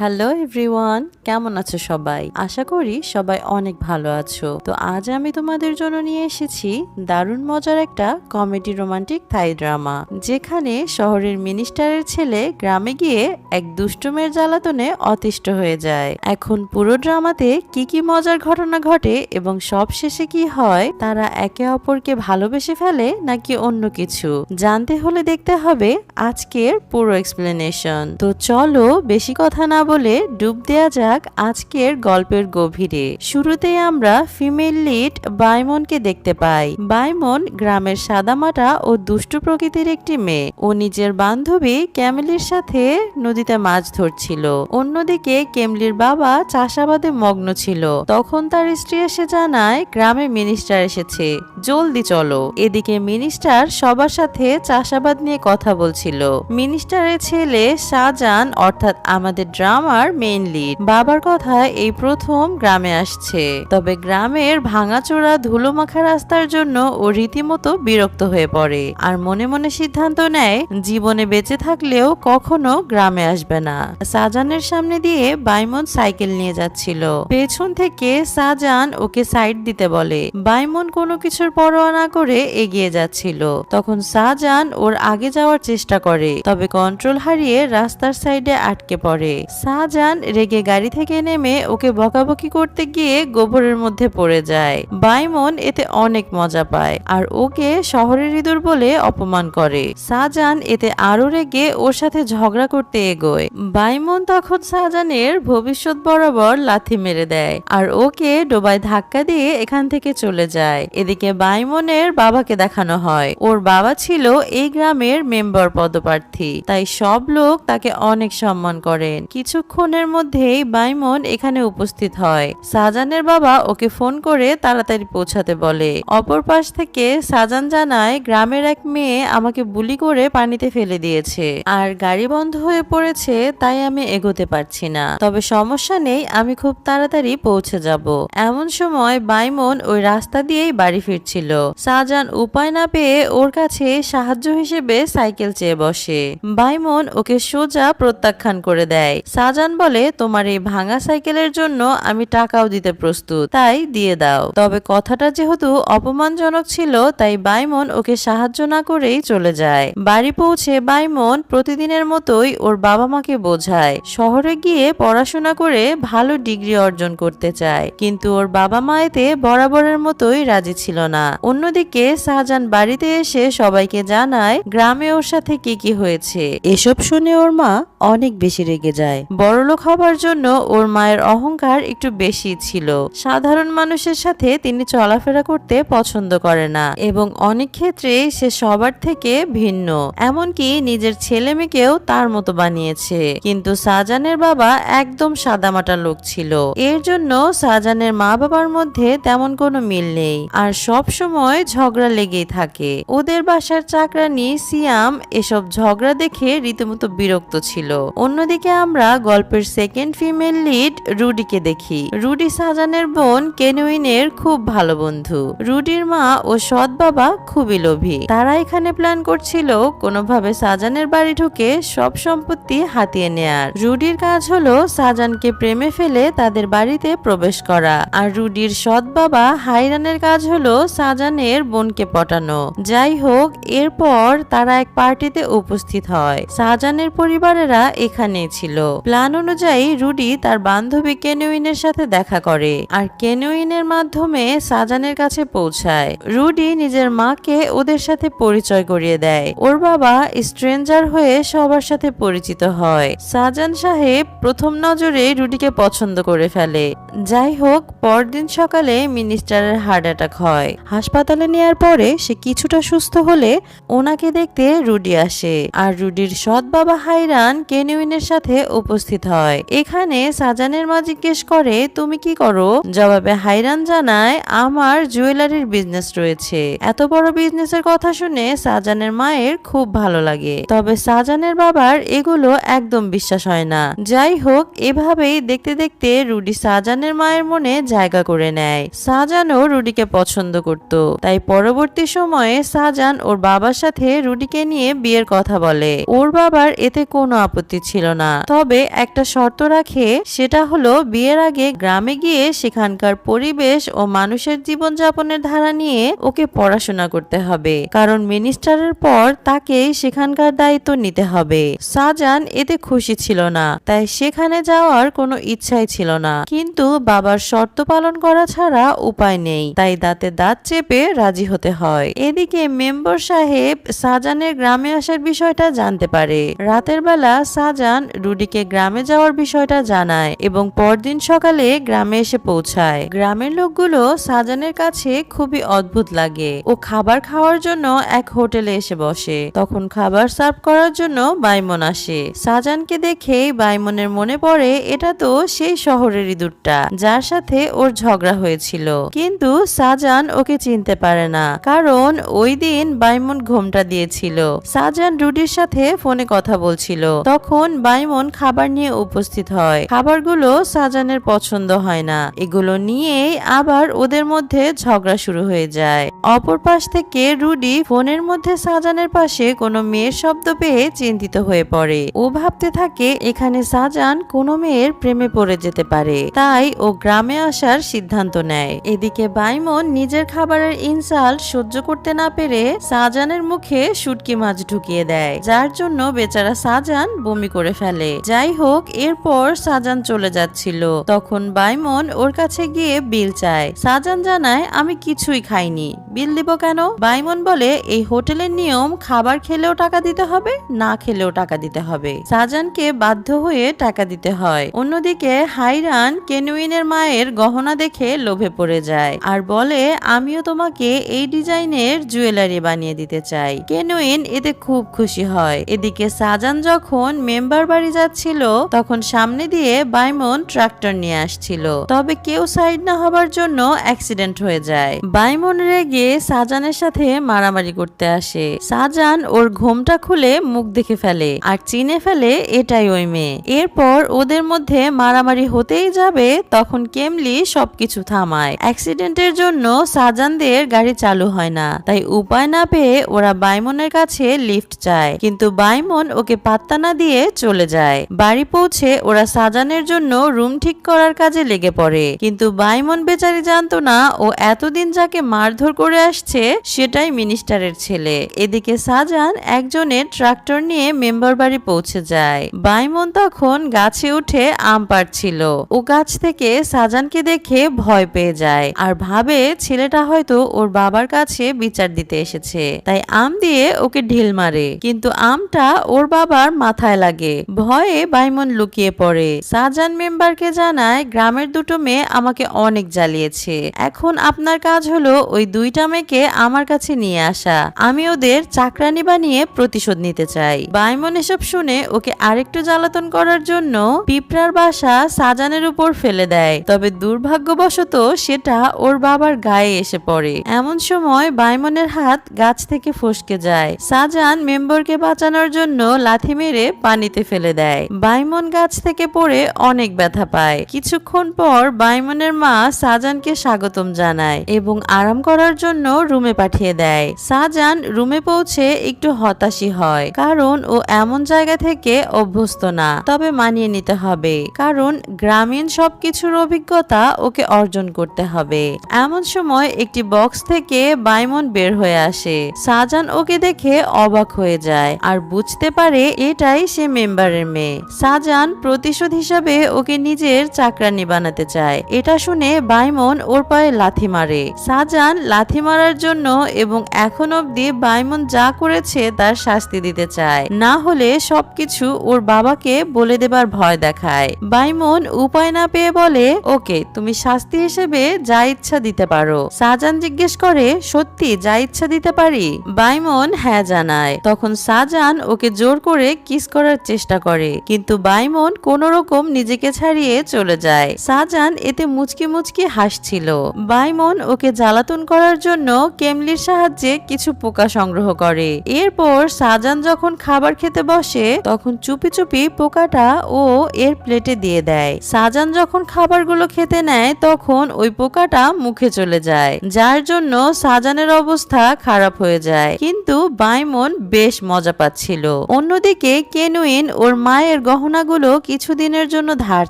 Hello everyone কেমন আছো সবাই? আশা করি সবাই অনেক ভালো আছো। তো আজ আমি তোমাদের জন্য নিয়ে এসেছি দারুণ মজার একটা কমেডি রোমান্টিক থাই ড্রামা যেখানে শহরের মিনিস্টারের ছেলে গ্রামে গিয়ে এক দুষ্টুমের জ্বালাতনে অতিষ্ঠ হয়ে যায়। এখন পুরো ড্রামাতে কি কি মজার ঘটনা ঘটে এবং সব শেষে কি হয়, তারা একে অপরকে ভালোবেসে ফেলে নাকি অন্য কিছু? জানতে হলে দেখতে হবে আজকের পুরো এক্সপ্লেনেশন তো চলো বেশি কথা না বলে ডুব দেয়া যাক আজকের গল্পের গভীরে। শুরুতেই আমরা ফিমেল লিড বাইমনকে দেখতে পাই। বাইমন গ্রামের সাদামাটা ও দুষ্টু প্রকৃতির একটি মেয়ে। ও নিজের বান্ধবী ক্যামেলির সাথে নদীতে মাছ ধরছিল। অন্যদিকে কেমলির বাবা চাষাবাদে মগ্ন ছিল। তখন তার স্ত্রী এসে জানায়, গ্রামে মিনিস্টার এসেছে, জলদি চলো। এদিকে মিনিস্টার সবার সাথে চাষাবাদ নিয়ে কথা বলছিল। মিনিস্টারের ছেলে শাহজাহান, অর্থাৎ আমাদের ড্রামার মেইন লিড বাবার কথায় এই প্রথম গ্রামে আসছে। তবে গ্রামের ভাঙাচোরা ধুলোমাখা রাস্তার জন্য ও রীতিমতো বিরক্ত হয়ে পড়ে। আর মনে মনে সিদ্ধান্ত নেয়, জীবনে বেঁচে থাকলেও কখনো গ্রামে আসবে না। সাজানের সামনে দিয়ে বাইমন সাইকেল নিয়ে যাচ্ছিল। পেছন থেকে সাজান ওকে সাইড দিতে বলে। বাইমন কোনো কিছুর পরোয়া না করে এগিয়ে যাচ্ছিল। তখন সাজান ওর আগে যাওয়ার চেষ্টা করে, তবে কন্ট্রোল হারিয়ে রাস্তার সাইডে আটকে পড়ে। শাহজাহান রেগে গাড়ি থেকে নেমে ওকে বকাবকি করতে গিয়ে গোবরের মধ্যে পড়ে যায়। বাইমন এতে অনেক মজা পায় আর ওকে শহরের ইঁদুর বলে অপমান করে। শাহজাহান এতে আরও রেগে ওর সাথে ঝগড়া করতে এগোয়। বাইমন তখন শাহজাহানের ভবিষ্যৎ বরাবর লাথি মেরে দেয় আর ওকে ডোবায় ধাক্কা দিয়ে এখান থেকে চলে যায়। এদিকে বাইমনের বাবাকে দেখানো হয়। ওর বাবা ছিল এই গ্রামের মেম্বার পদপ্রার্থী। তাই সব লোক তাকে অনেক সম্মান করেন। কিছুক্ষণের মধ্যেই বাইমন এখানে উপস্থিত হয়। সাজানের বাবা ওকে ফোন করে তাড়াতাড়ি পৌঁছাতে বলে। অপর পাশ থেকে সাজান জানায়, গ্রামের এক মেয়ে আমাকে বুলি করে পানিতে ফেলে দিয়েছে। আর গাড়ি বন্ধ হয়ে পড়েছে, তাই আমি এগোতে পারছি না। তবে সমস্যা নেই, আমি খুব তাড়াতাড়ি পৌঁছে যাব। এমন সময় বাইমন ওই রাস্তা দিয়েই বাড়ি ফিরছিল। শাহজাহান উপায় না পেয়ে ওর কাছে সাহায্য হিসেবে সাইকেল চেয়ে বসে। বাইমন ওকে সোজা প্রত্যাখ্যান করে দেয়। শাহজাহান বলে, তোমার এই ভাঙা সাইকেলের জন্য আমি টাকাও দিতে প্রস্তুত, তাই দিয়ে দাও। তবে কথাটা যেহেতু অপমানজনক ছিল, তাই বাইমন ওকে সাহায্য না করেই চলে যায়। বাড়ি পৌঁছে বাইমন প্রতিদিনের মতোই ওর বাবা মাকে বোঝায়। শহরে গিয়ে পড়াশোনা করে ভালো ডিগ্রি অর্জন করতে চায়, কিন্তু ওর বাবা মা এতে বরাবরের মতোই রাজি ছিল না। অন্যদিকে শাহজাহান বাড়িতে এসে সবাইকে জানায়, গ্রামে ওর সাথে কি কি হয়েছে? এসব শুনে ওর মা অনেক বেশি রেগে যায়। বড়লোক হবার জন্য ওর মায়ের অহংকার একটু বেশি ছিল। সাধারণ মানুষের সাথে তিনি চলাফেরা করতে পছন্দ করে না এবং অনেক ক্ষেত্রে সে সবার থেকে ভিন্ন। এমনকি নিজের ছেলে মেয়েকেও তার মতো বানিয়েছে। কিন্তু সাজানের বাবা একদম সাদামাটা লোক ছিল। এর জন্য সাজানের মা বাবার মধ্যে তেমন কোনো মিল নেই। আর সব সময় ঝগড়া লেগেই থাকে। ওদের বাসার চাকরানি, সিয়াম এসব ঝগড়া দেখে রীতিমতো বিরক্ত ছিল। অন্যদিকে আমরা গল্পের সেকেন্ড ফিমেল লিড রুডিকে দেখি। রুডি সাজানের বোন কেনুইনের খুব ভালো বন্ধু। রুডির মা ও সৎ বাবা খুবই লোভী। তারা এখানে প্ল্যান করছিল কোনোভাবে সাজানের বাড়ি ঢুকে সব সম্পত্তি হাতিয়ে নেয়ার। রুডির কাজ হলো সাজানকে প্রেমে ফেলে তাদের বাড়িতে প্রবেশ করা। আর রুডির সৎ বাবা হাইরানের কাজ হলো সাজানের বোনকে পটানো। যাই হোক, এরপর তারা এক পার্টিতে উপস্থিত হয়। সাজানের পরিবারেরা এখানে ছিল। প্ল্যান অনুযায়ী রুডি তার বান্ধবী কেনুইনের সাথে দেখা করে আর কেনুইনের মাধ্যমে সাজানের কাছে পৌঁছায়। রুডি নিজের মাকে ওদের সাথে পরিচয় করিয়ে দেয়। ওর বাবা স্ট্রেঞ্জার হয়ে সবার সাথে পরিচিত হয়। সাজান সাহেব প্রথম নজরে রুডিকে পছন্দ করে ফেলে। যাই হোক, পরদিন সকালে মিনিস্টারের হার্ট অ্যাটাক হয়। হাসপাতালে নেয়ার পরে সে কিছুটা সুস্থ হলে ওনাকে দেখতে রুডি আসে। আর রুডির সৎ বাবা হাইরান কেনুইনের সাথে উপস্থিত হয়। এখানে সাজানের মা জিজ্ঞেস করে, তুমি কি করো? জবাবে হাইরান জানায়, আমার জুয়েলারির বিজনেস রয়েছে। এত বড় বিজনেসের কথা শুনে সাজানের মায়ের খুব ভালো লাগে। তবে সাজানের বাবার এগুলো একদম বিশ্বাস হয় না। যাই হোক, এভাবেই দেখতে দেখতে রুডি সাজানের মায়ের মনে জায়গা করে নেয়। সাজানও রুডিকে পছন্দ করত। তাই পরবর্তী সময়ে সাজান ওর বাবার সাথে রুডিকে নিয়ে বিয়ের কথা বলে। ওর বাবার এতে কোনো আপত্তি ছিল না। তবে একটা শর্ত রাখে, সেটা হলো বিয়ের আগে গ্রামে গিয়ে সেখানকার পরিবেশ ও মানুষের জীবনযাপনের ধারা নিয়ে ওকে পড়াশোনা করতে হবে। কারণ মিনিস্টারের পর তাকে সেখানকার দায়িত্ব নিতে হবে। শাহজাহান এতে খুশি ছিল না, তাই সেখানে যাওয়ার কোনো ইচ্ছাই ছিল না। কিন্তু বাবার শর্ত পালন করা ছাড়া উপায় নেই, তাই দাঁতে দাঁত চেপে রাজি হতে হয়। এদিকে মেম্বর সাহেব শাহজাহানের গ্রামে আসার বিষয়টা জানতে পারে। রাতের বেলা শাহজাহান রুডিকে গ্রামে যাওয়ার বিষয়টা জানায় এবং পরদিন সকালে গ্রামে এসে পৌঁছায়। গ্রামের লোকগুলো শাহজাহানের কাছে খুবই অদ্ভুত লাগে। ও খাবার খাওয়ার জন্য এক হোটেলে এসে বসে। তখন খাবার সার্ভ করার জন্য বাইমন আসে। শাহজাহানকে দেখেই বাইমনের মনে পড়ে, এটা তো সেই শহরের ইঁদুরটা, যার সাথে ওর ঝগড়া হয়েছিল। কিন্তু শাহজাহান ওকে চিনতে পারে না, কারণ ওই দিন বাইমন ঘোমটা দিয়েছিল। শাহজাহান রুডির সাথে ফোনে কথা বলছিল। তখন বাইমন খাবার নিয়ে উপস্থিত হয়। খাবারগুলো শাহজাহানের পছন্দ হয় না। এগুলো নিয়েই আবার ওদের মধ্যে ঝগড়া শুরু হয়ে যায়। অপর পাশ থেকে রুডি ফোনের মধ্যে শাহজাহানের পাশে কোনো মেয়ের শব্দ পেয়ে চিন্তিত হয়ে পড়ে। ও ভাবতে থাকে এখানে শাহজাহান কোনো মেয়ের প্রেমে পড়ে যেতে পারে। তাই ও গ্রামে আসার সিদ্ধান্ত নেয়। এদিকে বাইমন নিজের খাবারের ইনসাল্ট সহ্য করতে না পেরে শাহজাহানের মুখে শুটকি মাছ ঢুকিয়ে দেয়। যার জন্য বেচারা শাহজাহান বমি করে ফেলে। যাই হোক, এরপর শাহজাহান চলে যাচ্ছিল। তখন বাইমন ওর কাছে গিয়ে বিল চায়। শাহজাহান জানায়, আমি কিছুই খাইনি। বিল দিব কেন? বাইমন বলে, এই হোটেলের নিয়ম, খাবার খেলেও টাকা দিতে হবে, না খেলেও টাকা দিতে হবে। শাহজাহানকে বাধ্য হয়ে টাকা দিতে হয়। অন্যদিকে হাইরান কেনুইনের মায়ের গহনা দেখে লোভে পড়ে যায় আর বলে, আমিও তোমাকে এই ডিজাইনের জুয়েলারি বানিয়ে দিতে চাই। কেনুইন এতে খুব খুশি হয়। এদিকে সাজান যখন মেম্বার বাড়ি যাচ্ছিল তখন সামনে দিয়ে বাইমন ট্রাক্টর নিয়ে আসছিল। তবে কেউ সাইড না হবার জন্য অ্যাক্সিডেন্ট হয়ে যায়। বাইমন রেগে সাজানের সাথে মারামারি করতে আসে। সাজান ওর ঘোমটা খুলে মুখ দেখে ফেলে আর চিনে ফেলে, এটাই ওই মেয়ে। এরপর ওদের মধ্যে মারামারি হতেই যাবে, তখন কেমলি সবকিছু থামায়। অ্যাক্সিডেন্টের জন্য সাজানদের গাড়ি চালু হয় না, তাই উপায় না পেয়ে ওরা বাইমনের কাছে লিফট চায়। কিন্তু বাইমন ওকে পাত্তা না দিয়ে চলে যায়। বাড়ি পৌঁছে ওরা সাজানের জন্য রুম ঠিক করার কাজে লেগে পড়ে। কিন্তু বাইমন বেচারি জানতো না ও এতদিন যাকে মারধর করে আসছে সেটাই মিনিস্টারের ছেলে। এদিকে সাজান একজনের ট্রাক্টর নিয়ে মেম্বার বাড়ি পৌঁছে যায়। বাইমন তখন গাছে উঠে আম পাড়ছিল। ও গাছ থেকে সাজানকে দেখে ভয় পেয়ে যায় আর ভাবে ছেলেটা হয়তো ওর বাবার কাছে বিচার দিতে এসেছে। তাই আম দিয়ে ওকে ঢিল মারে। কিন্তু আমটা ওর বাবার মাথায় লাগে। ভয়ে বাইমন লুকিয়ে পড়ে। সাজান মেম্বারকে জানায়, গ্রামের দুটো মেয়ে আমাকে অনেক জ্বালিয়েছে। এখন আপনার কাজ হলো ওই দুইটা মেয়েকে আমার কাছে নিয়ে আসা। আমি ওদের চাকরানি বানিয়ে প্রতিশোধ নিতে চাই। বাইমন এসব শুনে ওকে আরেকটু জ্বালাতন করার জন্য পিঁপড়ার বাসা সাজানের উপর ফেলে দেয়। তবে দুর্ভাগ্যবশত সেটা ওর বাবার গায়ে এসে পড়ে। এমন সময় বাইমনের হাত গাছ থেকে ফসকে যায়। সাজান মেম্বরকে বাঁচানোর জন্য লাথি মেরে পানিতে ফেলে দেয়। বাইমন গাছ থেকে পড়ে অনেক ব্যথা পায়। কিছুক্ষণ পর বাইমনের মা সাজানকে স্বাগতম জানায় এবং আরাম করার জন্য রুমে পাঠিয়ে দেয়। সাজান রুমে পৌঁছে একটু হতাশই হয়, কারণ ও এমন জায়গা থেকে অভ্যস্ত না, তবে মানিয়ে নিতে হবে। কারণ গ্রামীণ সবকিছুর অভিজ্ঞতা ওকে অর্জন করতে হবে। এমন সময় একটি বক্স থেকে বাইমন বের হয়ে আসে। সাজান ওকে দেখে অবাক হয়ে যায়, আর বুঝতে পারে এটাই সে মেম্বারের মেয়ে। সাজান প্রতিশোধ হিসাবে ওকে নিজের চাকরানি বানাতে চায়। এটা শুনে বাইমন ওর পায়ে লাথি মারে। সাজান লাথি মারার জন্য এবং এখন অবধি বাইমন যা করেছে তার শাস্তি দিতে চায়। না হলে সবকিছু ওর বাবাকে বলে দেবার ভয় দেখায়। বাইমন উপায় না পেয়ে বলে, ওকে, তুমি শাস্তি হিসেবে যা ইচ্ছা দিতে পারো। সাজান জিজ্ঞেস করে, সত্যি যা ইচ্ছা দিতে পারি? বাইমন হ্যাঁ জানায়। তখন সাজান ওকে জোর করে কিস করার চেষ্টা করে। কিন্তু বাইমন কোন রকম নিজেকে ছাড়িয়ে চলে যায়। সাজান এতে মুচকি মুচকি হাসছিল। বাইমন ওকে জ্বালাতন করার জন্য কেমলির সাহায্যে কিছু পোকা সংগ্রহ করে। এরপর সাজান যখন খাবার খেতে বসে, তখন চুপি চুপি পোকাটা ও এর প্লেটে দিয়ে দেয়। সাজান যখন খাবারগুলো খেতে নেয়, তখন ওই পোকাটা মুখে চলে যায়, যার জন্য সাজানের অবস্থা খারাপ হয়ে যায়। কিন্তু বাইমন বেশ মজা পাচ্ছিল। অন্যদিকে কেনুইন ওর মায়ের গহনা গহনাগুলো কিছুদিনের জন্য ধার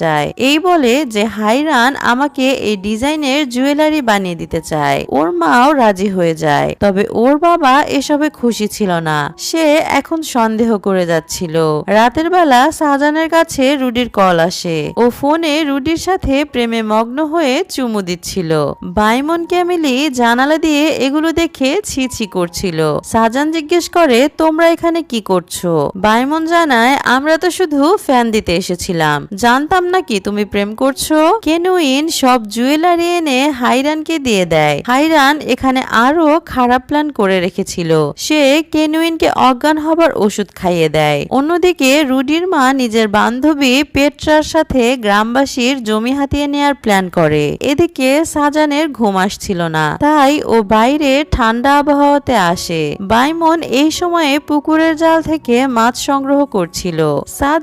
চায়। এই বলে যে হাইরান আমাকে এই ডিজাইনের জুয়েলারি বানিয়ে দিতে চায়। ওর মাও রাজি হয়ে যায়। তবে ওর বাবা এসবে খুশি ছিল না। সে এখন সন্দেহ করে যাচ্ছিল। রাতের বেলা শাহজাহানের কাছে রুডির কল আসে। ও ফোনে রুডির সাথে প্রেমে মগ্ন হয়ে চুমু দিচ্ছিল। বাইমন ক্যামিলি জানালা দিয়ে এগুলো দেখে ছি ছি করছিল। শাহজাহান জিজ্ঞেস করে, তোমরা এখানে কি করছ? বাইমন জানায়, আমরা তো শুধু ফ্যান দিতে এসেছিলাম। জানতাম না কি তুমি প্রেম করছ? কেনুইন সব জুয়েলারি এনে হাইরানকে দিয়ে দেয়। হাইরান এখানে আরও খারাপ প্ল্যান করে রেখেছিল। সে কেনুইনকে অজ্ঞান হবার ওষুধ খাইয়ে দেয়। অন্যদিকে রুডির মা নিজের বান্ধবী পেট্রার সাথে গ্রামবাসীর জমি হাতিয়ে নেয়ার প্ল্যান করে। এদিকে সাজানের ঘুম আসছিল না। তাই ও বাইরে ঠান্ডা আবহাওয়াতে আসে। বাইমন এই সময়ে পুকুরের জাল থেকে মাছ সংগ্রহ করছিল।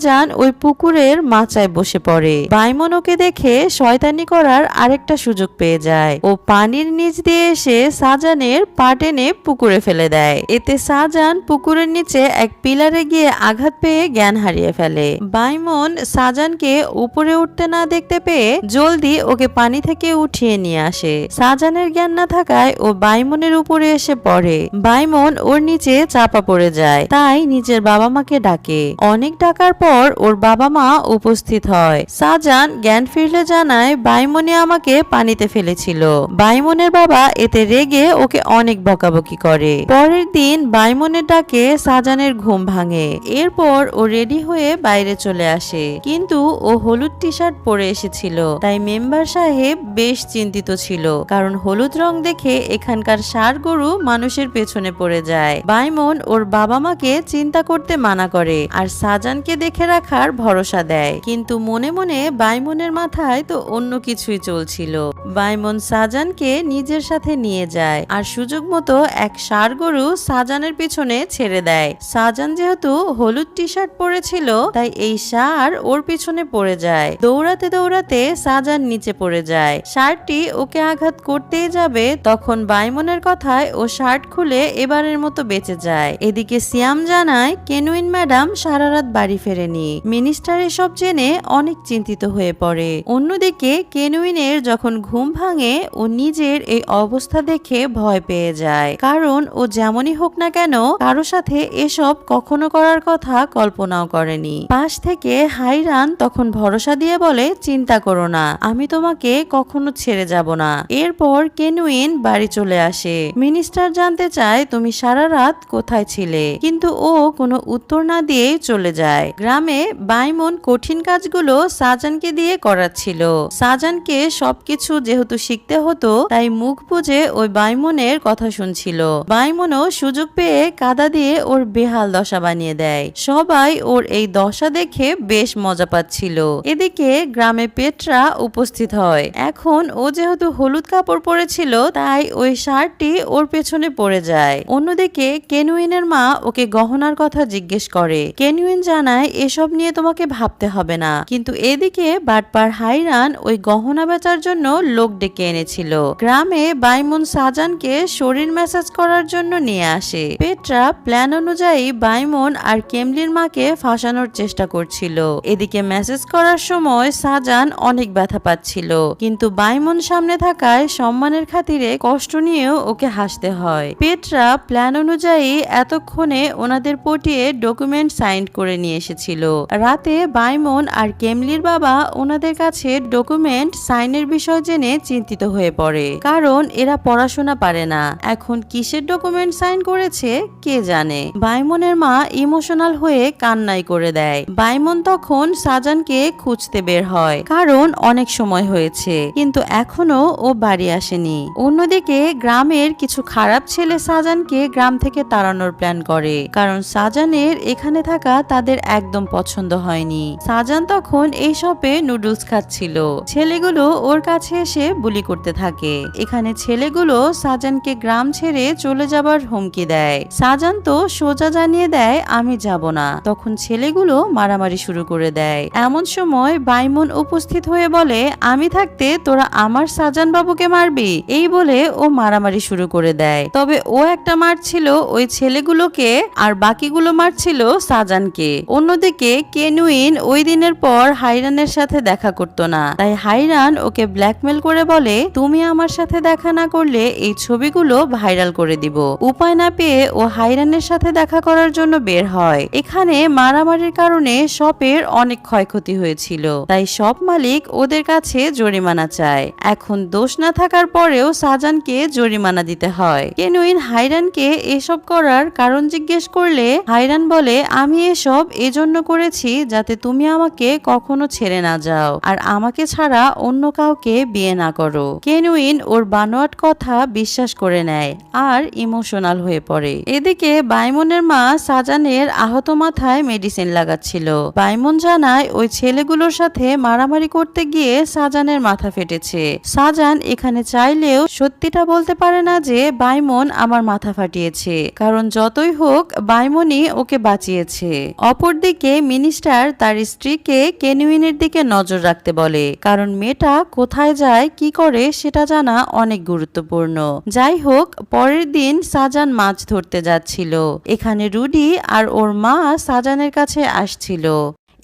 সাজান ওই পুকুরের মাচায় বসে পড়ে। বাইমন ওকে দেখে শয়তানি করার আরেকটা সুযোগ পেয়ে যায়। ও পানির নিচ দিয়ে এসে সাজানের পা টেনে পুকুরে ফেলে দেয়। এতে সাজান পুকুরের নিচে এক পিলারে গিয়ে আঘাত পেয়ে জ্ঞান হারিয়ে ফেলে। বাইমন সাজানকে উপরে উঠতে না দেখতে পেয়ে জলদি ওকে পানি থেকে উঠিয়ে নিয়ে আসে। সাজানের জ্ঞান না থাকায় ও বাইমনের উপরে এসে পড়ে। বাইমন ওর নিচে চাপা পড়ে যায়। তাই নিজের বাবা মাকে ডাকে। অনেক ডাকার পর ওর বাবা মা উপস্থিত হয়। সাজান জ্ঞান ফিরলে জানায় বাইমনে আমাকে পানিতে ফেলেছিল। বাইমনের বাবা এতে রেগে ওকে অনেক বকাবকি করে। পরের দিন বাইমনের ডাকে সাজানের ঘুম ভাঙে। এরপর ও রেডি হয়ে বাইরে চলে আসে। কিন্তু ও হলুদ টি শার্ট পরে এসেছিল। তাই মেম্বার সাহেব বেশ চিন্তিত ছিল। কারণ হলুদ রং দেখে এখানকার ষাড় গরু মানুষের পেছনে পড়ে যায়। বাইমন ওর বাবা মাকে চিন্তা করতে মানা করে। আর সাজানকে দেখে রাখার ভরসা দেয়। কিন্তু মনে মনে বাইমনের মাথায় তো অন্য কিছুই চলছিল। বাইমন সাজানকে নিজের সাথে নিয়ে যায় আর সুযোগ মতো এক ষাড় গরু সাজানের পিছনে ছেড়ে দেয়। সাজান যেহেতু হলুদ টি শার্ট পরেছিল, তাই এই ষাঁড় ওর পিছনে পড়ে যায়। দৌড়াতে দৌড়াতে সাজান নিচে পড়ে যায়। ষাঁড়টি ওকে আঘাত করতেই যাবে, তখন বাইমনের কথায় ও শার্ট খুলে এবারের মতো বেঁচে যায়। এদিকে সিয়াম জানায়, কেনুইন ম্যাডাম সারা রাত বাড়ি ফেরেনি মিনিস্টার এসব জেনে অনেক চিন্তিত হয়ে পড়ে। অন্যদিকে, কেনুইনের যখন ঘুম ভাঙে, ও নিজের এই অবস্থা দেখে ভয় পেয়ে যায়। কারণ, ও যেমনই হোক না কেন, কারও সাথে এসব কখনো করার কথা কল্পনাও করেনি। পাশ থেকে হাইরান তখন ভরসা দিয়ে বলে, চিন্তা করো না, আমি তোমাকে কখনো ছেড়ে যাব না। এরপর কেনুইন বাড়ি চলে আসে। মিনিস্টার জানতে চায়, তুমি সারা রাত কোথায় ছিলে? কিন্তু ও কোনো উত্তর না দিয়ে চলে যায়। গ্রামে বাইমন কঠিন কাজগুলো সাজানকে দিয়ে করাচ্ছিল। সাজানকে সবকিছু যেহেতু শিখতে হতো, তাই মুখ বুঝে ওই বাইমনের কথা শুনছিল। বাইমনও সুযোগ পেয়ে কাদা দিয়ে ওর বেহাল দশা বানিয়ে দেয়। সবাই ওর এই দশা দেখে বেশ মজা পাচ্ছিল। এদিকে গ্রামে পেট্রা উপস্থিত হয়। এখন ও যেহেতু হলুদ কাপড় পরেছিল, তাই ওই শার্টটি ওর পেছনে পড়ে যায়। অন্যদিকে কেনুইনের মা ওকে গহনার কথা জিজ্ঞেস করে। কেনুইন জানায় এসব নিয়ে তোমাকে ভাবতে হবে না। কিন্তু এদিকে বাটপার হাইরান ওই গহনা বেচার জন্য লোক ডেকে এনেছিল। গ্রামে বাইমন সাজানকে শরীর ম্যাসাজ করার জন্য নিয়ে আসে। পেট্রা প্ল্যান অনুযায়ী বাইমন আর কেমলির মাকে ফাঁসানোর চেষ্টা করছিল। এদিকে মেসেজ করার সময় সাজান অনেক ব্যথা পাচ্ছিল। কিন্তু বাইমন সামনে থাকায় সম্মানের খাতিরে কষ্ট নিয়েও ওকে হাসতে হয়। পেট্রা প্ল্যান অনুযায়ী এতক্ষণে ওনাদের পটিয়ে ডকুমেন্ট সাইন করে নিয়ে এসেছিল। রাতে বাইমন আর কেমলির বাবা ওনাদের কাছে ডকুমেন্ট সাইনের বিষয় জেনে চিন্তিত হয়ে পড়ে। কারণ এরা পড়াশোনা পারে না। এখন কিসের ডকুমেন্ট সাইন করেছে কে জানে? বাইমনের মা ইমোশনাল হয়ে কান্নাই করে দেয়। বাইমন তখন সাজানকে খুঁজতে বের হয়। কারণ অনেক সময় হয়েছে। কিন্তু এখনও ও বাড়ি আসেনি। অন্যদিকে গ্রামের কিছু খারাপ ছেলে সাজানকে গ্রাম থেকে তাড়ানোর প্ল্যান করে। কারণ সাজানের এখানে থাকা তাদের একদম পছন্দ হয়নি। সাজান তখন এই শপে নুডলস খাচ্ছিল। ছেলেগুলো ওর কাছে এসে বুলি করতে থাকে। এখানে ছেলেগুলো সাজানকে গ্রাম ছেড়ে চলে যাবার হুমকি দেয়। সাজান তো সোজা জানিয়ে দেয়, আমি যাব না। তখন ছেলেগুলো মারামারি শুরু করে দেয়। এমন সময় বাইমন উপস্থিত হয়ে বলে, আমি থাকতে তোরা আমার সাজান বাবুকে মারবি? এই বলে ও মারামারি শুরু করে দেয়। তবে ও একটা মারছিল ওই ছেলেগুলোকে, আর বাকিগুলো মারছিল সাজানকে। অন্যদিকে অন্যদিকে কেনুইন ওই দিনের পর হাইরানের সাথে দেখা করত না। তাই হাইরান ওকে ব্ল্যাকমেল করে বলে, তুমি আমার সাথে দেখা না করলে এই ছবিগুলো ভাইরাল করে দিব। উপায় না পেয়ে ও হাইরানের সাথে দেখা করার জন্য বের হয়। এখানে মারামারির কারণে শপের অনেক ক্ষয়ক্ষতি হয়েছিল। তাই শপ মালিক ওদের কাছে জরিমানা চায়। এখন দোষ না থাকার পরেও সাজানকে জরিমানা দিতে হয়। কেনুইন হাইরানকে এসব করার কারণ জিজ্ঞেস করলে হাইরান বলে, আমি এসব এজন্য করেছি যাতে তুমি আমাকে কখনো ছেড়ে না যাও। আর আমাকে ছাড়া অন্য কাউকে বিয়ে না করো। কেনুইন ওর বানোয়াট কথা বিশ্বাস করে নেয় আর ইমোশনাল হয়ে পড়ে। এদিকে বাইমনের মা সাজানের আহত মাথায় মেডিসিন লাগাচ্ছিল। বাইমন জানায় ওই ছেলেগুলোর সাথে মারামারি করতে গিয়ে সাজানের মাথা ফেটেছে। সাজান এখানে চাইলেও সত্যিটা বলতে পারে না যে বাইমন আমার মাথা ফাটিয়েছে। কারণ যতই হোক, বাইমনই ওকে বাঁচিয়েছে। অপরদিকে মিনিস্টার তার স্ত্রীকে কেনুইনের দিকে নজর রাখতে বলে, কারণ মেয়েটা কোথায় যায়, কি করে সেটা জানা অনেক গুরুত্বপূর্ণ। যাই হোক, পরের দিন সাজান মাছ ধরতে যাচ্ছিল। এখানে রুডি আর ওর মা সাজানের কাছে আসছিল।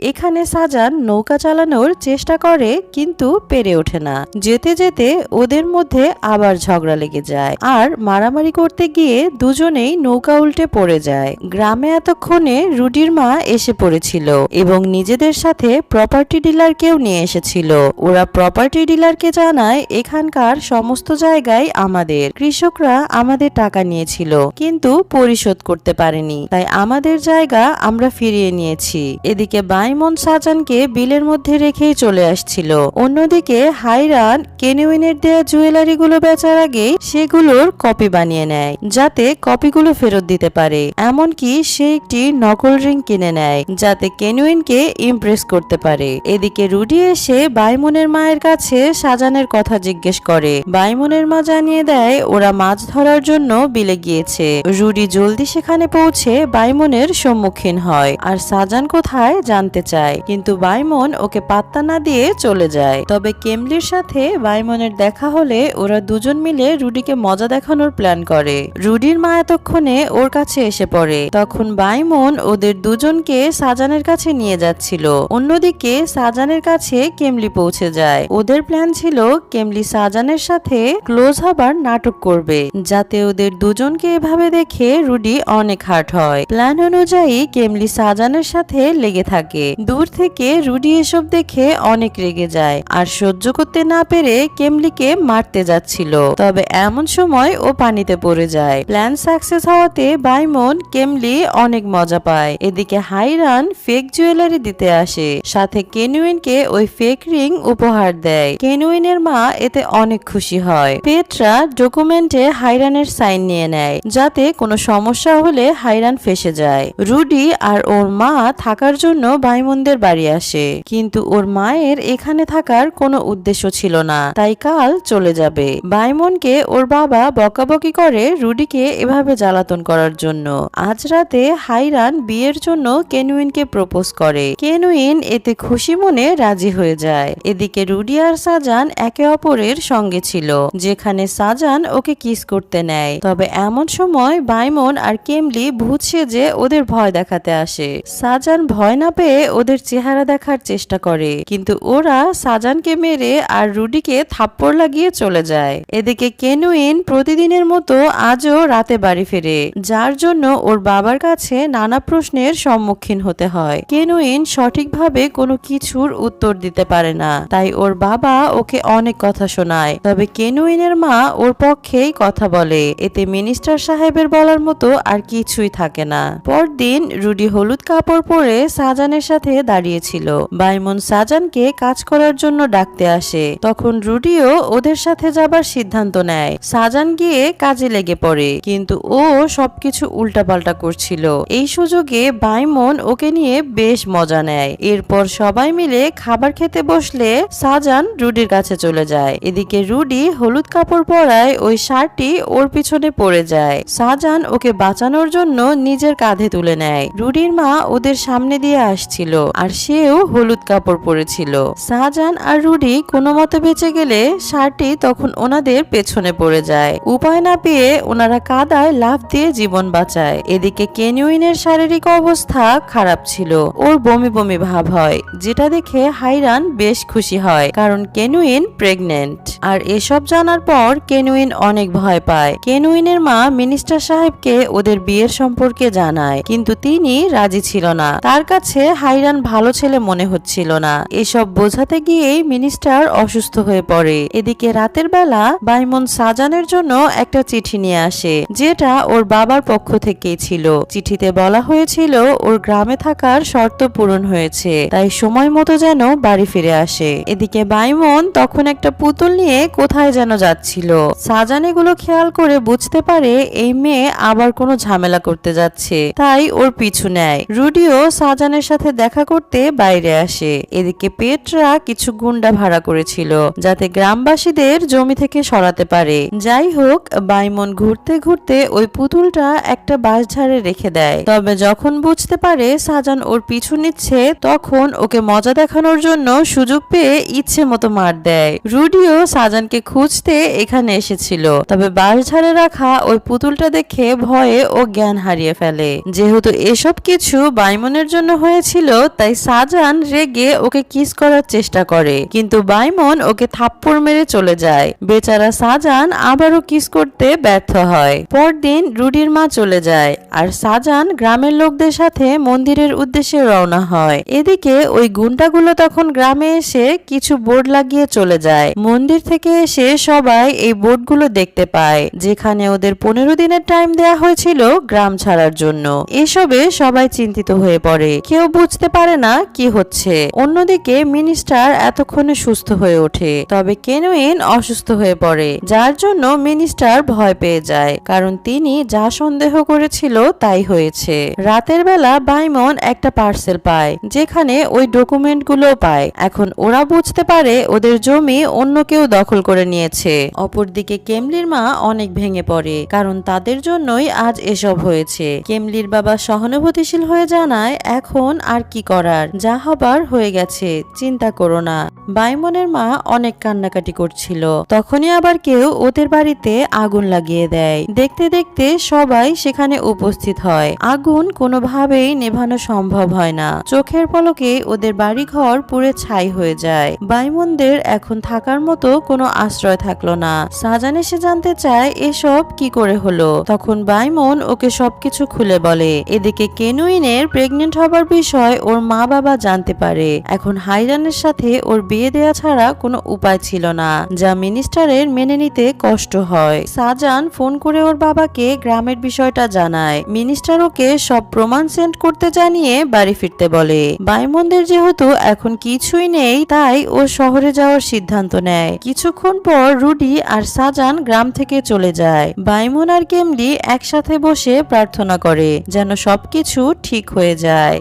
এখানে সাজান নৌকা চালানোর চেষ্টা করে কিন্তু পেরে ওঠে না। যেতে যেতে ওদের মধ্যে আবার ঝগড়া লেগে যায়। আর মারামারি করতে গিয়ে দুজনেই নৌকা উল্টে পড়ে যায়। গ্রামে এতক্ষণে রুডির মা এসে পড়েছিল এবং নিজেদের সাথে প্রপার্টি ডিলারকেও নিয়ে এসেছিল। ওরা প্রপার্টি ডিলারকে জানায়, এখানকার সমস্ত জায়গায় আমাদের। কৃষকরা আমাদের টাকা নিয়েছিল, কিন্তু পরিশোধ করতে পারেনি। তাই আমাদের জায়গা আমরা ফিরিয়ে নিয়েছি। এদিকে বাইমন সাজানকে বিলের মধ্যে রেখেই চলে আসছিল। অন্যদিকে হাইরান কেনুইনের দেয়া জুয়েলারিগুলো বেচার আগে সেগুলোর কপি বানিয়ে নেয়, যাতে কপিগুলো ফেরত দিতে পারে। এমনকি সে একটি নকল রিং কিনে নেয়, যাতে কেনুইনকে ইমপ্রেস করতে পারে। এদিকে রুডি এসে বাইমনের মায়ের কাছে সাজানের কথা জিজ্ঞেস করে। বাইমনের মা জানিয়ে দেয়, ওরা মাছ ধরার জন্য বিলে গিয়েছে। রুডি জলদি সেখানে পৌঁছে বাইমনের সম্মুখীন হয়। আর সাজান কোথায় জানতে চায়, কিন্তু বাইমন ওকে পাত্তা না দিয়ে চলে যায়। তবে কেমলির সাথে বাইমনের দেখা হলে ওরা দুজন মিলে রুডিকে মজা দেখানোর প্ল্যান করে। রুডির মা এতক্ষণে ওর কাছে এসে পড়ে। তখন বাইমন ওদের দুজনকে সাজানের কাছে নিয়ে যাচ্ছিল। অন্যদিকে সাজানের কাছে কেমলি পৌঁছে যায়। ওদের প্ল্যান ছিল কেমলি সাজানের সাথে ক্লোজ হবার নাটক করবে, যাতে ওদের দুজনকে এভাবে দেখে রুডি অনেক হার্ট হয়। প্ল্যান অনুযায়ী কেমলি সাজানের সাথে লেগে থাকে। দূর থেকে রুডি এসব দেখে অনেক রেগে যায়, আর সহ্য করতে না পেরে কেমলিকে মারতে যাচ্ছিল। তবে এমন সময় ও পানিতে পড়ে যায়। প্ল্যান সাকসেস হওয়াতে বাইমন কেমলি অনেক মজা পায়। এদিকে হাইরান ফেক জুয়েলারি দিতে আসে। সাথে কেনুইনকে ওই ফেক রিং উপহার দেয়। কেনুইনের মা এতে অনেক খুশি হয়। পেটরা ডকুমেন্টে হাইরানের সাইন নিয়ে নেয়, যাতে কোনো সমস্যা হলে হাইরান ফেসে যায়। রুডি আর ওর মা থাকার জন্য বাইমনদের বাড়ি আসে। কিন্তু ওর মায়ের এখানে থাকার কোনো উদ্দেশ্য ছিল না। তাই কাল চলে যাবে। বাইমনকে ওর বাবা বকাবকি করে রুডিকে এভাবে জ্বালাতন করার জন্য। আজ রাতে হাইরান বিয়ের জন্য কেনুইনকে প্রপোজ করে। কেনুইন এতে খুশি মনে রাজি হয়ে যায়। এদিকে রুডি আর সাজান একে অপরের সঙ্গে ছিল, যেখানে সাজান ওকে কিস করতে নেয়। তবে এমন সময় বাইমন আর কেমলি ভূত সেজে ওদের ভয় দেখাতে আসে। সাজান ভয় না পেয়ে ওদের চেহারা দেখার চেষ্টা করে। কিন্তু ওরা সাজানকে মেরে আর রুডিকে থাপ্পড় লাগিয়ে চলে যায়। এদিকে কেনুইন প্রতিদিনের মতো আজও রাতে বাড়ি ফেরে, যার জন্য ওর বাবার কাছে নানা প্রশ্নের সম্মুখীন হতে হয়। কেনুইন সঠিকভাবে কোনো কিছুর উত্তর দিতে পারে না, তাই ওর বাবা ওকে অনেক কথা শোনায়। তবে কেনুইনের মা ওর পক্ষেই কথা বলে, এতে মিনিস্টার সাহেবের বলার মতো আর কিছুই থাকে না। পরদিন রুডি হলুদ কাপড় পরে সাজানের সাথে দাঁড়িয়েছিল। বাইমন সাজানকে কাজ করার জন্য ডাকতে আসে। তখন রুডিও ওদের সাথে যাবার সিদ্ধান্ত নেয়। সাজান গিয়ে কাজে লেগে পড়ে, কিন্তু ও সবকিছু উল্টাপাল্টা করছিল। এই সুযোগে বাইমন ওকে নিয়ে বেশ মজা নেয়। এরপর সবাই মিলে খাবার খেতে বসলে সাজান রুডির কাছে চলে যায়। এদিকে রুডি হলুদ কাপড় পরায় ওই শার্টটি ওর পিছনে পড়ে যায়। সাজান ওকে বাঁচানোর জন্য নিজের কাঁধে তুলে নেয়। রুডির মা ওদের সামনে দিয়ে আসছিল। ছিল আর সেও হলুদ কাপড় পরেছিল। শাহজাহান আর রুডি কোনো মতে বেঁচে গেলে ষাঁড়টি তখন ওনাদের পেছনে পড়ে যায়। উপায় না পেয়ে ওনারা কাদায় লাফ দিয়ে জীবন বাঁচায়। এদিকে কেনিউইনের শারীরিক অবস্থা খারাপ ছিল। ওর বমি বমি ভাব হয়, যেটা দেখে হাইরান বেশ খুশি হয়, কারণ কেনুইন প্রেগনেন্ট আর এসব জানার পর কেনুইন অনেক ভয় পায়। কেনুইনের মা মিনিস্টার সাহেবকে ওদের বিয়ের সম্পর্কে জানায়, কিন্তু তিনি রাজি ছিল না। তার কাছে হাইরান ভালো ছেলে মনে হচ্ছিল না। এসব বোঝাতে গিয়েই মিনিস্টার অসুস্থ হয়ে পড়ে। এদিকে রাতের বেলা বাইমন সাজানের জন্য একটা চিঠি নিয়ে আসে, যেটা ওর বাবার পক্ষ থেকেই ছিল। চিঠিতে বলা হয়েছিল, ওর গ্রামে থাকার শর্ত পূরণ হয়েছে, তাই সময় মতো যেন বাড়ি ফিরে আসে। এদিকে বাইমন তখন একটা পুতুল নিয়ে কোথায় যেন যাচ্ছিল। সাজান এগুলো খেয়াল করে বুঝতে পারে, এই মেয়ে আবার কোনো ঝামেলা করতে যাচ্ছে, তাই ওর পিছু নেয়। রুডিও সাজানের সাথে দেখা করতে বাইরে আসে। এদিকে পেটরা কিছু গুন্ডা ভাড়া করেছিল, যাতে গ্রামবাসীদের জমি থেকে সরাতে পারে। যাই হোক, বাইমন ঘুরতে ঘুরতে ওই পুতুলটা একটা বাঁশঝাড়ে রেখে দেয়। তবে যখন বুঝতে পারে সাজান ওর পিছু নিচ্ছে, তখন ওকে মজা দেখানোর জন্য সুযোগ পেয়ে ইচ্ছে মতো মার দেয়। রুডিও সাজানকে খুঁজতে এখানে এসেছিল। তবে বাঁশঝাড়ে রাখা ওই পুতুলটা দেখে ভয়ে ও জ্ঞান হারিয়ে ফেলে। যেহেতু এসব কিছু বাইমনের জন্য হয়েছিল তাই সাজান রেগে ওকে কিস করার চেষ্টা করে। কিন্তু বাইমন ওকে থাপ্পড় মেরে চলে যায়। বেচারা সাজান আবারও কিস করতে ব্যর্থ হয়। পরদিন রুডির মা চলে যায় আর সাজান গ্রামের লোকদের সাথে মন্দিরের উদ্দেশ্যে রওনা হয়। এদিকে ওই গুন্ডাগুলো তখন গ্রামে এসে কিছু বোর্ড লাগিয়ে চলে যায়। মন্দির থেকে এসে সবাই এই বোর্ডগুলো দেখতে পায়, যেখানে ওদের পনেরো দিনের টাইম দেয়া হয়েছিল গ্রাম ছাড়ার জন্য। এসবে সবাই চিন্তিত হয়ে পড়ে। কেউ বুঝতে পারে না কি হচ্ছে। অন্যদিকে মিনিস্টার এতক্ষণে সুস্থ হয়ে ওঠে, তবে কেনুইন অসুস্থ হয়ে পড়ে, যার জন্য মিনিস্টার ভয় পেয়ে যায়, কারণ তিনি যা সন্দেহ করেছিল তাই হয়েছে। রাতের বেলা বাইমন একটা পার্সেল পায়, যেখানে ওই ডকুমেন্টগুলো পায়। এখন ওরা বুঝতে পারে ওদের জমি অন্য কেউ দখল করে নিয়েছে। অপরদিকে কেমলির মা অনেক ভেঙে পড়ে, কারণ তাদের জন্যই আজ এসব হয়েছে। কেমলির বাবা সহানুভূতিশীল হয়ে জানায়, এখন আর কি করার? যা হবার হয়ে গেছে, চিন্তা করো না। বাইমনের মা অনেক কান্নাকাটি করছিল। তখনই আবার কেউ ওদের বাড়িতে আগুন লাগিয়ে দেয়। দেখতে দেখতে সবাই সেখানে উপস্থিত হয়। আগুন কোনোভাবেই নেভানো সম্ভব হয় না। চোখের পলকে ওদের বাড়িঘর পুড়ে ছাই হয়ে যায়। বাইমনদের এখন থাকার মতো কোনো আশ্রয় থাকল না। সাজান এসে জানতে চায়, এসব কি করে হলো? তখন বাইমন ওকে সবকিছু খুলে বলে, এদিকে কেনুইনের প্রেগনেন্ট হবার বিষয় ওর মা বাবা জানতে পারে। এখন হাইরানের সাথে ওর বিয়ে দেয়া ছাড়া কোনো উপায় ছিল না, যা মিনিস্টারের মেনে নিতে কষ্ট হয়। সাজান ফোন করে ওর বাবাকে গ্রামের বিষয়টা জানায়। মিনিস্টার ওকে সব প্রমাণ সেন্ড করতে জানিয়ে বাড়ি ফিরতে বলে। বাইমনদের যেহেতু এখন কিছুই নেই, তাই ও শহরে যাওয়ার সিদ্ধান্ত নেয়। কিছুক্ষণ পর রুডি আর সাজান গ্রাম থেকে চলে যায়। বাইমন আর কেমলি একসাথে বসে প্রার্থনা করে, যেন সবকিছু ঠিক হয়ে যায়।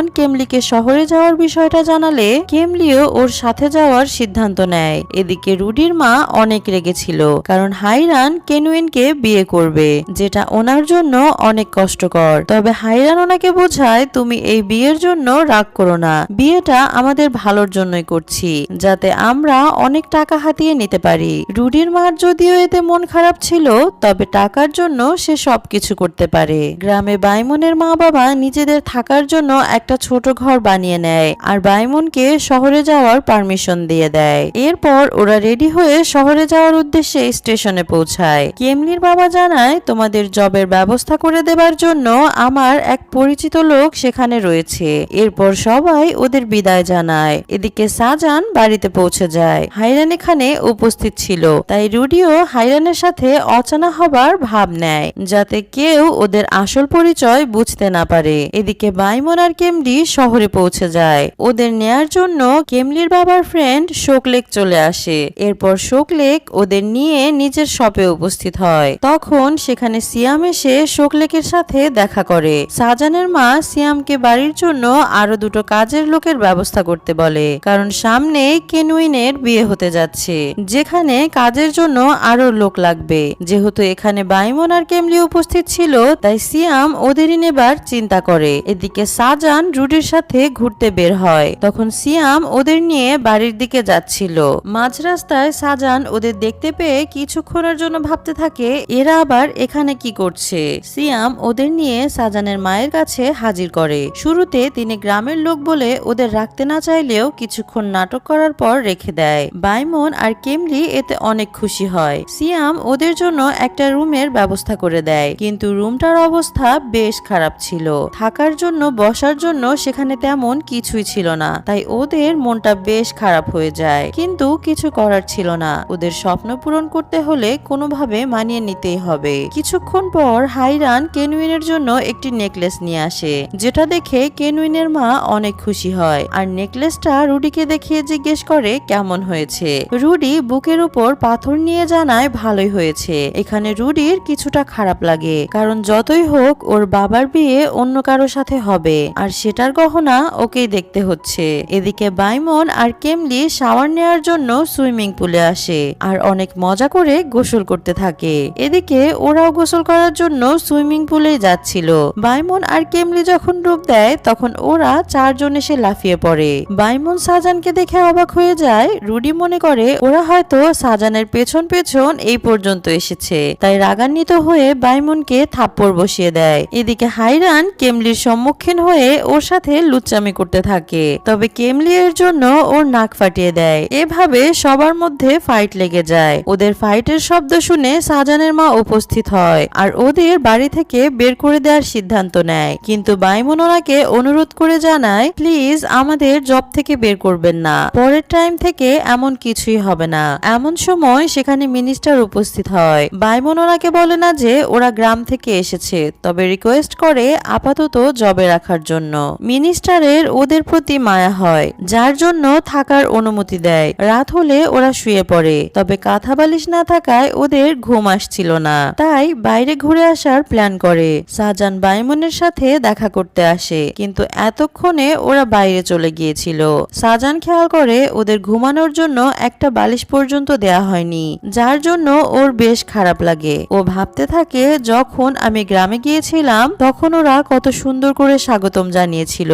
বাইমন কেমলিকে শহরে যাওয়ার বিষয়টা জানালে কেমলিও ওর সাথে যাওয়ার সিদ্ধান্ত নেয়। এদিকে রুডির মা অনেক রেগেছিল, কারণ হাইরান কেনুইনকে বিয়ে করবে, যেটা ওনার জন্য অনেক কষ্টকর। তবে হাইরান ওনাকে বোঝায়, তুমি এই বিয়ের জন্য রাগ করো না। বিয়েটা আমাদের ভালোর জন্যই করছি, যাতে আমরা অনেক টাকা হাতিয়ে নিতে পারি। রুডির মার যদিও এতে মন খারাপ ছিল, তবে টাকার জন্য সে সবকিছু করতে পারে। গ্রামে বাইমনের মা বাবা নিজেদের থাকার জন্য একটা ছোট ঘর বানিয়ে নেয় আর বাইমনকে শহরে যাওয়ার পারমিশন দিয়ে দেয়। এরপর ওরা রেডি হয়ে শহরে যাওয়ার উদ্দেশ্যে স্টেশনে পৌঁছায়। কেমলির বাবা জানায়, তোমাদের জবের ব্যবস্থা করে দেবার জন্য আমার এক পরিচিত লোক সেখানে রয়েছে। এরপর সবাই ওদের বিদায় জানায়। এদিকে সাজান বাড়িতে পৌঁছে যায়। হাইরান এখানে উপস্থিত ছিল। তাই রুডিও হাইরানের সাথে অচানা হবার ভাব নেয়, যাতে কেউ ওদের আসল পরিচয় বুঝতে না পারে। এদিকে বাইমন আর কেমলি শহরে পৌঁছে যায়। ওদের নেয়ার জন্য কেমলির বাবার ফ্রেন্ড শোকলেক চলে আসে। এরপর শোকলেক ওদের নিয়ে নিজের শপে উপস্থিত হয়। তখন সেখানে সিয়াম এসে শোকলেকের সাথে দেখা করে। সাজানের মা সিয়ামকে বাড়ির জন্য আরও দুটো কাজের লোকের ব্যবস্থা করতে বলে। কারণ সামনে কেনুইনের বিয়ে হতে যাচ্ছে। যেখানে কাজের জন্য আরও লোক লাগবে। যেহেতু এখানে বাইমন আর কেমলি উপস্থিত ছিল, তাই সিয়াম ওদেরই নেবার চিন্তা করে। এদিকে সাজান রুডির সাথে ঘুরতে বের হয়। তখন সিয়াম ওদের নিয়ে বাড়ির দিকে যাচ্ছিল। মাঝ রাস্তায় সাজান ওদের দেখতে পেয়ে কিছুক্ষণের জন্য ভাবতে থাকে, এরা আবার এখানে কি করছে? সিয়াম ওদের নিয়ে সাজানের মায়ের কাছে হাজির করে। শুরুতে তিনি গ্রামের লোক বলে ওদের রাখতে না চাইলেও কিছুক্ষণ নাটক করার পর রেখে দেয়। বাইমন আর কেমলি এতে অনেক খুশি হয়। সিয়াম ওদের জন্য একটা রুমের ব্যবস্থা করে দেয়। কিন্তু রুমটার অবস্থা বেশ খারাপ ছিল। থাকার জন্য, বসার জন্য সেখানে তেমন কিছুই ছিল না। তাই ওদের মনটা বেশ খারাপ হয়ে যায়। কিন্তু কিছু করার ছিল না। ওদের স্বপ্ন পূরণ করতে হলে কোনোভাবে মানিয়ে নিতেই হবে। কিছুক্ষণ পর হাইরান কেনুইনের জন্য একটি নেকলেস নিয়ে আসে, যেটা দেখে কেনুইনের মা অনেক খুশি হয়। আর নেকলেসটা রুডিকে দেখিয়ে জিজ্ঞেস করে কেমন হয়েছে। রুডি বুকের উপর পাথর নিয়ে জানায় ভালোই হয়েছে। এখানে রুডির কিছুটা খারাপ লাগে, কারণ যতই হোক ওর বাবার বিয়ে অন্য কারও সাথে হবে। আর সেটার গহনা ওকেই দেখতে হচ্ছে। এদিকে বাইমন আর কেমলি শাওয়ার নেওয়ার জন্য সুইমিং পুলে আসে আর অনেক মজা করে গোসল করতে থাকে। এদিকে ওরাও গোসল করার জন্য সুইমিং পুলে যাচ্ছিল। বাইমন আর কেমলি যখন ডুব দেয়, তখন ওরা চারজন এসে লাফিয়ে পড়ে। বাইমন সাজানকে দেখে অবাক হয়ে যায়। রুডি মনে করে, ওরা হয়তো সাজানের পেছন পেছন এই পর্যন্ত এসেছে। তাই রাগান্বিত হয়ে বাইমনকে থাপ্পড় বসিয়ে দেয়। এদিকে হাইরান কেমলির সম্মুখীন হয়ে ওর সাথে লুচ্চামি করতে থাকে। তবে কেমলি এর জন্য ওর নাক ফাটিয়ে দেয়। এভাবে সবার মধ্যে ফাইট লেগে যায়। ওদের ফাইটের শব্দ শুনে সাজানের মা উপস্থিত হয় আর ওদের বাড়ি থেকে বের করে দেওয়ার সিদ্ধান্ত নেয়। কিন্তু বাইমন ওনাকে অনুরোধ করে জানায়, প্লিজ আমাদের জব থেকে বের করবেন না। পরের টাইম থেকে এমন কিছুই হবে না। এমন সময় সেখানে মিনিস্টার উপস্থিত হয়। বাইমন ওনাকে বলে না যে ওরা গ্রাম থেকে এসেছে, তবে রিকোয়েস্ট করে আপাতত জবে রাখার জন্য। মিনিস্টারের ওদের প্রতি মায়া হয়, যার জন্য থাকার অনুমতি দেয়। রাত হলে ওরা শুয়ে পড়ে, তবে কাঁথা বালিশ না থাকায় ওদের ঘুম আসছিল না। তাই বাইরে ঘুরে আসার প্ল্যান করে। সাজান বাইমনের সাথে দেখা করতে আসে, কিন্তু এতক্ষণে ওরা বাইরে চলে গিয়েছিল। সাজান খেয়াল করে ওদের ঘুমানোর জন্য একটা বালিশ পর্যন্ত দেয়া হয়নি, যার জন্য ওর বেশ খারাপ লাগে। ও ভাবতে থাকে, যখন আমি গ্রামে গিয়েছিলাম, তখন ওরা কত সুন্দর করে স্বাগতম জানিয়েছিল,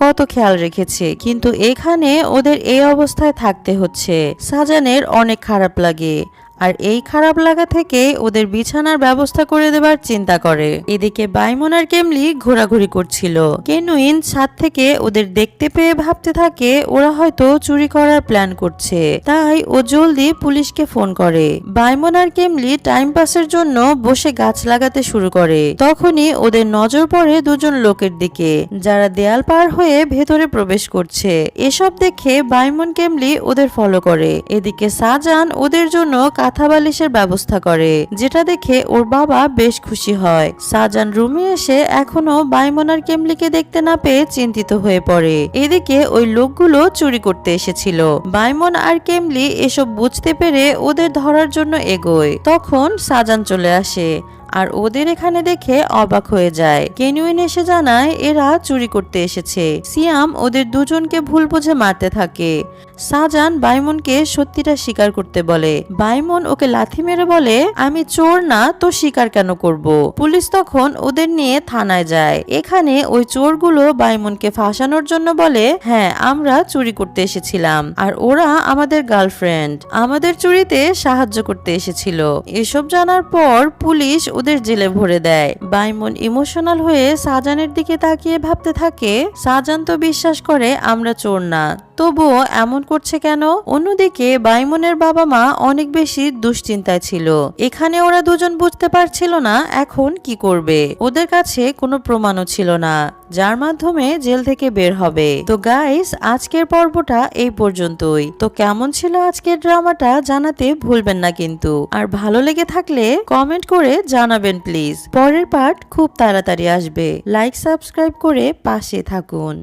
কত খেয়াল রেখেছে, কিন্তু এখানে ওদের এই অবস্থায় থাকতে হচ্ছে। সাজানের অনেক খারাপ লাগে। আর এই খারাপ লাগা থেকে ওদের বিছানার ব্যবস্থা করে দেবার চিন্তা করে। এদিকে বাইমন আর কেমলি ঘোরাঘুরি করছিল। কেনুইন ছাদ থেকে ওদের দেখতে পেয়ে ভাবতে থাকে, ওরা হয়তো চুরি করার প্ল্যান করছে। তাই ও জলদি পুলিশকে ফোন করে। বাইমন আর কেমলি টাইম পাসের জন্য বসে গাছ লাগাতে শুরু করে। তখনই ওদের নজর পড়ে দুজন লোকের দিকে, যারা দেয়াল পার হয়ে ভেতরে প্রবেশ করছে। এসব দেখে বাইমন কেমলি ওদের ফলো করে। এদিকে সাজান ওদের জন্য কাঁথা বালিশের ব্যবস্থা করে, যেটা দেখে ওর বাবা বেশ খুশি হয়। সাজান রুমে এসে এখনও বাইমনার কেমলিকে দেখতে না পেয়ে চিন্তিত হয়ে পড়ে। এদিকে ওই লোকগুলো চুরি করতে এসেছিল। বাইমন আর কেমলি এসব বুঝতে পেরে ওদের ধরার জন্য এগোয়। তখন সাজান চলে আসে। আর ওদের এখানে দেখে অবাক হয়ে যায়। কেনুইন এসে জানায়, এরা চুরি করতে এসেছে। সিয়াম ওদের দুজনকে ভুল বুঝে মারতে থাকে। সাজান বাইমনকে সত্যিটা স্বীকার করতে বলে। বাইমন ওকে লাথি মেরে বলে, আমি চোর না, তো স্বীকার কেন করব? পুলিশ তখন ওদের নিয়ে থানায় যায়। এখানে ওই চোরগুলো বাইমনকে ফাঁসানোর জন্য বলে হ্যাঁ আমরা চুরি করতে এসেছিলাম। আর ওরা আমাদের গার্লফ্রেন্ড। আমাদের চুরিতে সাহায্য করতে এসেছিল। এসব জানার পর পুলিশ ওদের জেলে ভরে দেয়। বাইমন ইমোশনাল হয়ে সাজানের দিকে তাকিয়ে ভাবতে থাকে, সাজান তো বিশ্বাস করে আমরা চোর না। তবুও এমন করছে কেন? অন্যদিকে বাইমনের বাবা মা অনেক বেশি দুশ্চিন্তায় ছিল। এখানে ওরা দুজন বুঝতে পারছিল না এখন কি করবে। ওদের কাছে কোনো প্রমাণও ছিল না, যার মাধ্যমে জেল থেকে বের হবে। তো গাইস আজকের পর্বটা এই পর্যন্তই। তো কেমন ছিল আজকের ড্রামাটা জানাতে ভুলবেন না কিন্তু। আর ভালো লেগে থাকলে কমেন্ট করে জানাবেন প্লিজ পরের পার্ট খুব তাড়াতাড়ি আসবে। লাইক সাবস্ক্রাইব করে পাশে থাকুন।